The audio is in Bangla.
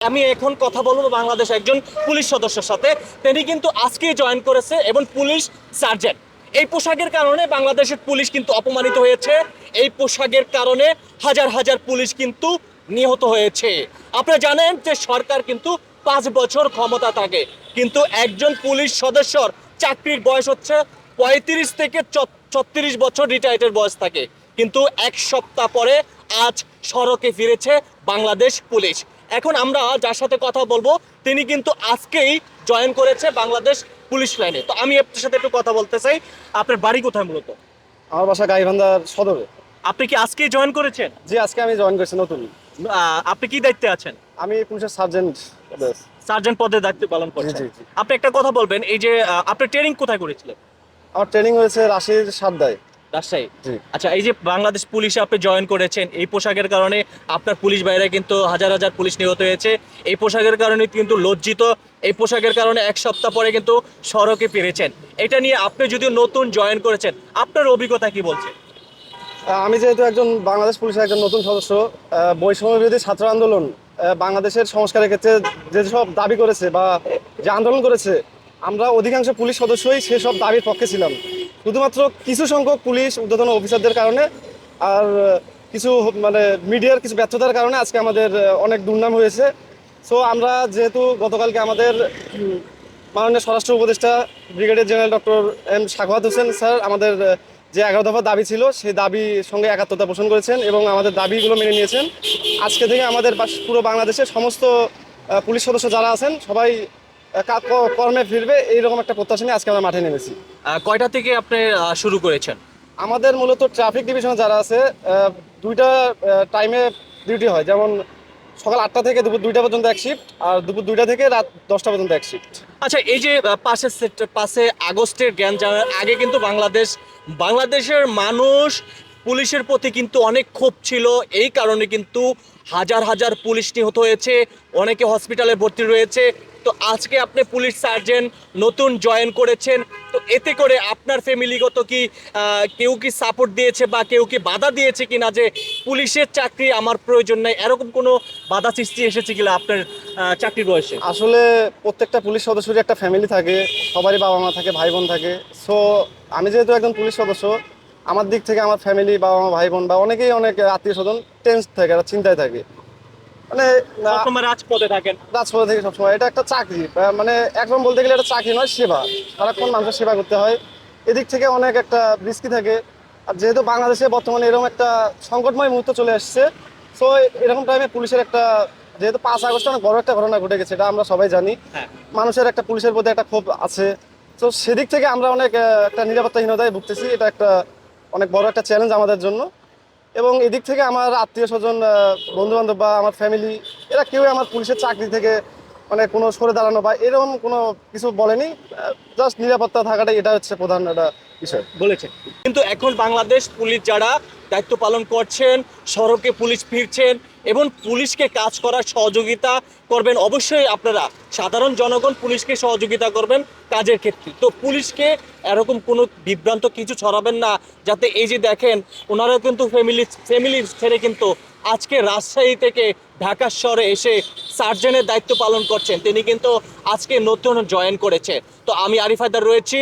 আমি এখন কথা বলব বাংলাদেশ একজন পুলিশ সদস্যের সাথে। তিনি কিন্তু আজকেই জয়েন করেছে এবং পুলিশ সার্জেন্ট এই পোশাকের কারণে বাংলাদেশের পুলিশ কিন্তু অপমানিত হয়েছে। এই পোশাকের কারণে হাজার হাজার পুলিশ কিন্তু নিহত হয়েছে। আপনি জানেন যে সরকার কিন্তু পাঁচ বছর ক্ষমতা থাকে। কিন্তু একজন পুলিশ সদস্যর চাকরির বয়স হচ্ছে পঁয়ত্রিশ থেকে ছত্রিশ বছর রিটায়ার্ডের বয়স থাকে। কিন্তু এক সপ্তাহ পরে আজ সড়কে ফিরেছে বাংলাদেশ পুলিশ। এখন আমরা যার সাথে কথা বলব তিনি কিন্তু আজকেই জয়েন করেছে বাংলাদেশ পুলিশ লাইনে। তো আমি আপনার সাথে একটু কথা বলতে চাই। আপনার বাড়ি কোথায় মূলত? আমার বাসা গাইবান্ধার সদরে। আপনি কি আজকেই জয়েন করেছেন? জি আজকে আমি জয়েন করেছি নতুন। আপনি কি দায়িত্বে আছেন? আমি পুলিশের সার্জেন্ট সার্জেন্ট পদে দায়িত্ব পালন করছেন। আপনি একটা কথা বলবেন এই যে আপনি ট্রেনিং কোথায় করেছিলেন? আমার ট্রেনিং হয়েছে রাশির সাতদায়। রাজশাহী। আচ্ছা এই যে বাংলাদেশ পুলিশে আপনি জয়েন করেছেন এই পোশাকের কারণে আপনার পুলিশ বাইরে কিন্তু হাজার হাজার পুলিশ নিহত হয়েছে। এই পোশাকের কারণে কিন্তু লজ্জিত এই পোশাকের কারণে এক সপ্তাহ পরে কিন্তু সড়কে ফিরেছেন। এটা নিয়ে আপনি যদি নতুন জয়েন করেছেন আপনার অভিজ্ঞতা কি বলছে? আমি যেহেতু একজন বাংলাদেশ পুলিশের একজন নতুন সদস্য বৈষম্য বিরোধী ছাত্র আন্দোলন বাংলাদেশের সংস্কারের ক্ষেত্রে যেসব দাবি করেছে বা যে আন্দোলন করেছে আমরা অধিকাংশ পুলিশ সদস্যই সেসব দাবির পক্ষে ছিলাম। শুধুমাত্র কিছু সংখ্যক পুলিশ ঊর্ধ্বতন অফিসারদের কারণে আর কিছু মানে মিডিয়ার কিছু ব্যর্থতার কারণে আজকে আমাদের অনেক দুর্নাম হয়েছে। সো আমরা যেহেতু গতকালকে আমাদের মাননীয় স্বরাষ্ট্র উপদেষ্টা brigadier general doctor M Sakhawat Hossain sir আমাদের যে এগারো দফা দাবি ছিল, সেই দাবি সঙ্গে একাত্মতা পোষণ করেছেন এবং আমাদের দাবিগুলো মেনে নিয়েছেন। আজকে থেকে আমাদের পুরো বাংলাদেশের সমস্ত পুলিশ সদস্য যারা আছেন, সবাই কর্মে ফিরবে এইরকম একটা প্রত্যাশা নিয়ে আজকে আমরা মাঠে নেমেছি। কয়টা থেকে আপনি শুরু করেছেন? আমাদের মূলত ট্রাফিক ডিভিশনে যারা আছে দুইটা টাইমে ডিউটি হয়। যেমন সকাল আটটা থেকে দুপুর দুইটা পর্যন্ত এক শিফট আর দুপুর দুইটা থেকে রাত দশটা পর্যন্ত এক শিফট আচ্ছা এই যে পাশে পাশে আগস্টের জ্ঞান জানার আগে কিন্তু বাংলাদেশ বাংলাদেশের মানুষ পুলিশের প্রতি কিন্তু অনেক ক্ষোভ ছিল। এই কারণে কিন্তু হাজার হাজার পুলিশ নিহত হয়েছে অনেকে হসপিটালে ভর্তি রয়েছে। তো আজকে আপনি পুলিশ সার্জেন্ট নতুন জয়েন করেছেন। তো এতে করে আপনার ফ্যামিলিগত কি কেউ কি সাপোর্ট দিয়েছে বা কেউ কি বাধা দিয়েছে কি না যে পুলিশের চাকরি আমার প্রয়োজন নাই এরকম কোনো বাধা সৃষ্টি এসেছে কিনা আপনার আহ, চাকরির বয়সে? আসলে প্রত্যেকটা পুলিশ সদস্যেরই একটা ফ্যামিলি থাকে সবারই বাবা মা থাকে ভাই বোন থাকে। সো আমি যেহেতু একজন পুলিশ সদস্য আমার দিক থেকে আমার ফ্যামিলি বাবা মা ভাই বোন বা অনেকেই অনেক আত্মীয় স্বজন টেন্স থাকে চিন্তায় থাকে। মানে সবসময় রাজপথে থাকেন। রাজপথে থেকে সবসময়। এটা একটা চাকরি। মানে একদম বলতে গেলে এটা চাকরি নয় সেবা। সারাক্ষণ মানুষের সেবা করতে হয়। এদিক থেকে অনেক একটা রিস্কি থাকে। আর যেহেতু বাংলাদেশে বর্তমানে এরকম একটা সংকটময় মুহূর্ত চলে আসছে সো এরকম টাইমে পুলিশের একটা যেহেতু পাঁচ আগস্ট অনেক বড় একটা ঘটনা ঘটে গেছে এটা আমরা সবাই জানি। হ্যাঁ। মানুষের একটা পুলিশের প্রতি একটা ক্ষোভ আছে। তো সেদিক থেকে আমরা অনেক একটা নিরাপত্তাহীনতায় ভুগতেছি। এটা একটা অনেক বড় একটা চ্যালেঞ্জ আমাদের জন্য। এবং এদিক থেকে আমার আত্মীয় স্বজন বন্ধুবান্ধব বা আমার ফ্যামিলি এরা কেউই আমার পুলিশের চাকরি থেকে মানে কোনো সরে দাঁড়ানো বা এরকম কোনো কিছু বলেনি। জাস্ট নিরাপত্তা থাকাটাই এটা হচ্ছে প্রধান একটা বিষয়। বলেছে কিন্তু এখন বাংলাদেশ পুলিশ যারা দায়িত্ব পালন করছেন, সড়কে পুলিশ ফিরছেন এবং পুলিশকে কাজ করার সহযোগিতা করবেন। অবশ্যই আপনারা সাধারণ জনগণ পুলিশকে সহযোগিতা করবেন কাজের ক্ষেত্রে। তো পুলিশকে এরকম কোনো বিভ্রান্ত কিছু ছড়াবেন না, যাতে এই যে দেখেন, ওনারা কিন্তু ফ্যামিলি ফ্যামিলি ছেড়ে কিন্তু আজকে রাজশাহী থেকে ঢাকা শহরে এসে সার্জেনের দায়িত্ব পালন করছেন। তিনি কিন্তু আজকে নতুন জয়েন করেছে। তো আমি আরিফ হায়দার রয়েছি।